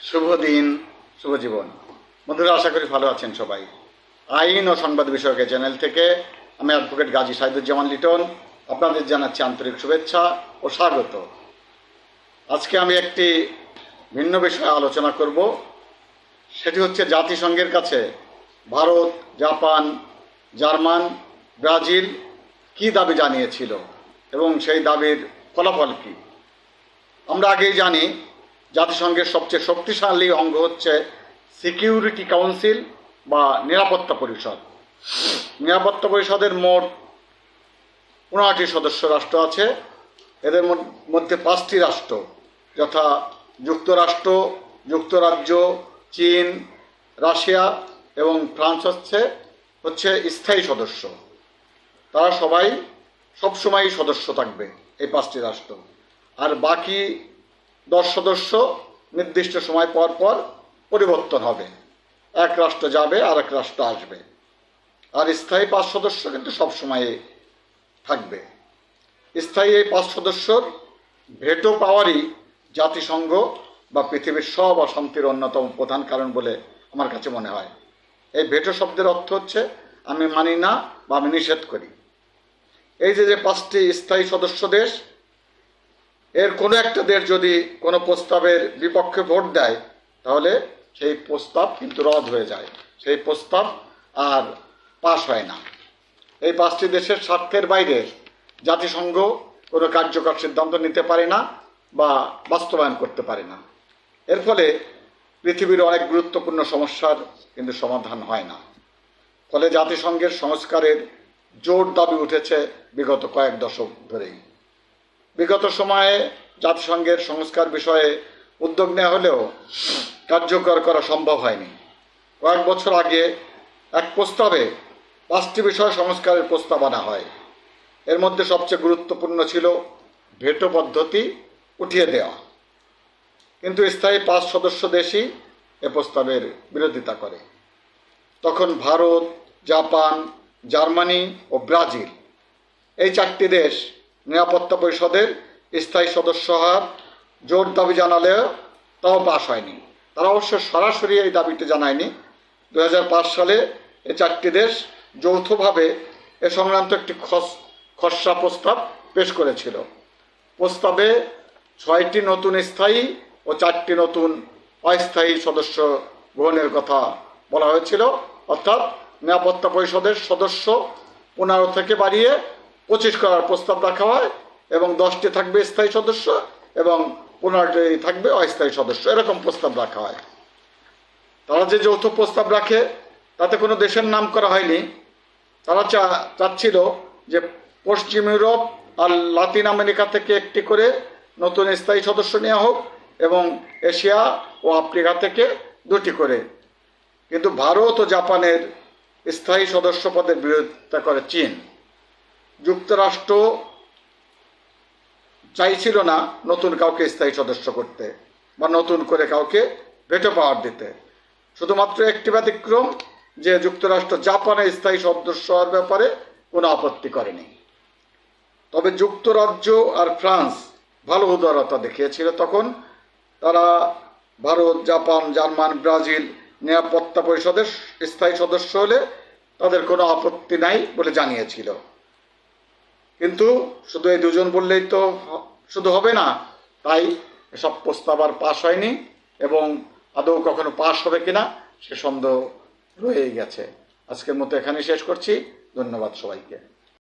শুভ দিন শুভ জীবন বন্ধুরা, আশা করি ভালো আছেন সবাই। আইন ও সংবাদ বিষয়ক চ্যানেল থেকে আমি অ্যাডভোকেট গাজী সাইদুজ্জামান লিটন, আপনাদের জানাচ্ছি আন্তরিক শুভেচ্ছা ও স্বাগত। আজকে আমি একটি ভিন্ন বিষয়ে আলোচনা করব। সেটি হচ্ছে জাতিসংঘের কাছে ভারত, জাপান, জার্মান, ব্রাজিল কি দাবি জানিয়েছিল এবং সেই দাবির ফলাফল কী? আমরা আগেই জানি জাতিসংঘের সবচেয়ে শক্তিশালী অঙ্গ হচ্ছে সিকিউরিটি কাউন্সিল বা নিরাপত্তা পরিষদ। নিরাপত্তা পরিষদের মোট পনেরোটি সদস্য রাষ্ট্র আছে। এদের মধ্যে পাঁচটি রাষ্ট্র, যথা যুক্তরাষ্ট্র, যুক্তরাজ্য, চীন, রাশিয়া এবং ফ্রান্স হচ্ছে হচ্ছে স্থায়ী সদস্য। তারা সবাই সবসময়ই সদস্য থাকবে এই পাঁচটি রাষ্ট্র। আর বাকি দশ সদস্য নির্দিষ্ট সময় পর পর পরিবর্তন হবে। এক রাষ্ট্র যাবে আর এক রাষ্ট্র আসবে। আর স্থায়ী পাঁচ সদস্য কিন্তু সবসময় থাকবে। স্থায়ী এই পাঁচ সদস্যর ভেটো পাওয়ারই জাতিসংঘ বা পৃথিবীর সব অশান্তির অন্যতম প্রধান কারণ বলে আমার কাছে মনে হয়। এই ভেটো শব্দের অর্থ হচ্ছে, আমি মানি না বা আমি নিষেধ করি। এই যে যে পাঁচটি স্থায়ী সদস্য দেশ এর কোনো একটা দেশ যদি কোনো প্রস্তাবের বিপক্ষে ভোট দেয়, তাহলে সেই প্রস্তাব কিন্তু রদ হয়ে যায়। সেই প্রস্তাব আর পাশ হয় না। এই পাঁচটি দেশের স্বার্থের বাইরে জাতিসংঘ কোনো কার্যকর সিদ্ধান্ত নিতে পারে না বা বাস্তবায়ন করতে পারে না। এর ফলে পৃথিবীর অনেক গুরুত্বপূর্ণ সমস্যার কিন্তু সমাধান হয় না। ফলে জাতিসংঘের সংস্কারের জোর দাবি উঠেছে বিগত কয়েক দশক ধরেই। বিগত সময়ে জাতিসংঘের সংস্কার বিষয়ে উদ্যোগ নেওয়া হলেও কার্যকর করা সম্ভব হয়নি। কয়েক বছর আগে এক প্রস্তাবে পাঁচটি বিষয় সংস্কারের প্রস্তাব আনা হয়। এর মধ্যে সবচেয়ে গুরুত্বপূর্ণ ছিল ভেটো পদ্ধতি উঠিয়ে দেওয়া। কিন্তু স্থায়ী পাঁচ সদস্য দেশই এ প্রস্তাবের বিরোধিতা করে। তখন ভারত, জাপান, জার্মানি ও ব্রাজিল এই চারটি দেশ নিরাপত্তা পরিষদের স্থায়ী সদস্য হওয়ার জোর দাবি জানালেও তাও পাশ হয়নি। তারা অবশ্য সরাসরি এই দাবিটি জানায়নি। দু হাজার পাঁচ সালে এ চারটি দেশ যৌথভাবে এ সংক্রান্ত একটি খস, খসড়া প্রস্তাব পেশ করেছিল। প্রস্তাবে ছয়টি নতুন স্থায়ী ও চারটি নতুন অস্থায়ী সদস্য গ্রহণের কথা বলা হয়েছিল। অর্থাৎ নিরাপত্তা পরিষদের সদস্য পনেরো থেকে বাড়িয়ে পঁচিশ করার প্রস্তাব রাখা হয় এবং দশটি থাকবে স্থায়ী সদস্য এবং পনেরোটি থাকবে অস্থায়ী সদস্য। এরকম প্রস্তাব রাখা হয়। তারা যে যৌথ প্রস্তাব রাখে, তাতে কোনো দেশের নাম করা হয়নি। তারা চা, চাচ্ছিল যে পশ্চিম ইউরোপ আর লাতিন আমেরিকা থেকে একটি করে নতুন স্থায়ী সদস্য নেওয়া হোক এবং এশিয়া ও আফ্রিকা থেকে দুটি করে। কিন্তু ভারত ও জাপানের স্থায়ী সদস্য পদের বিরোধিতা করে চীন। যুক্তরাষ্ট্র চাইছিল না নতুন কাউকে স্থায়ী সদস্য করতে বা নতুন করে কাউকে ভেটো পাওয়ার দিতে। শুধুমাত্র একটি ব্যতিক্রম যে যুক্তরাষ্ট্র জাপানে স্থায়ী সদস্য হওয়ার ব্যাপারে কোনো আপত্তি করেনি। তবে যুক্তরাজ্য আর ফ্রান্স ভালো উদারতা দেখিয়েছিল তখন। তারা ভারত, জাপান, জার্মান, ব্রাজিল নিরাপত্তা পরিষদের স্থায়ী সদস্য হলে তাদের কোনো আপত্তি নাই বলে জানিয়েছিল। কিন্তু শুধু এই দুজন বললেই তো শুধু হবে না, তাই এসব প্রস্তাব আর পাশ হয়নি এবং আদৌ কখনো পাশ হবে কিনা সে সন্দেহ রয়েই গেছে। আজকের মতো এখানে শেষ করছি। ধন্যবাদ সবাইকে।